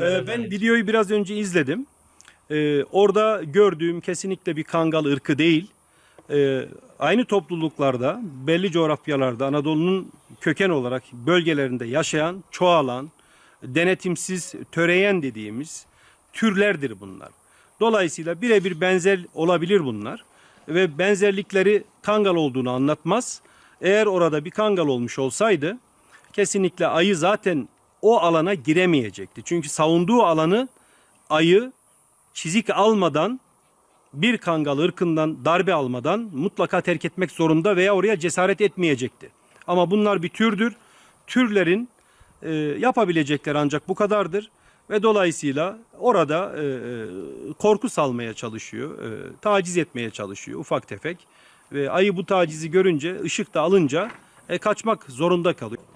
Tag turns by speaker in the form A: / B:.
A: Ben videoyu biraz önce izledim. Ee, orada gördüğüm kesinlikle bir kangal ırkı değil. Ee, aynı topluluklarda, belli coğrafyalarda Anadolu'nun köken olarak bölgelerinde yaşayan, çoğalan, denetimsiz, töreyen dediğimiz türlerdir bunlar. Dolayısıyla birebir benzer olabilir bunlar ve benzerlikleri kangal olduğunu anlatmaz. Eğer orada bir kangal olmuş olsaydı kesinlikle ayı zaten o alana giremeyecekti. Çünkü savunduğu alanı ayı çizik almadan bir kangal ırkından darbe almadan mutlaka terk etmek zorunda veya oraya cesaret etmeyecekti. Ama bunlar bir türdür. Türlerin e, yapabilecekleri ancak bu kadardır ve dolayısıyla orada e, e, korku salmaya çalışıyor, e, taciz etmeye çalışıyor ufak tefek ve ayı bu tacizi görünce, ışık da alınca e, kaçmak zorunda kalıyor.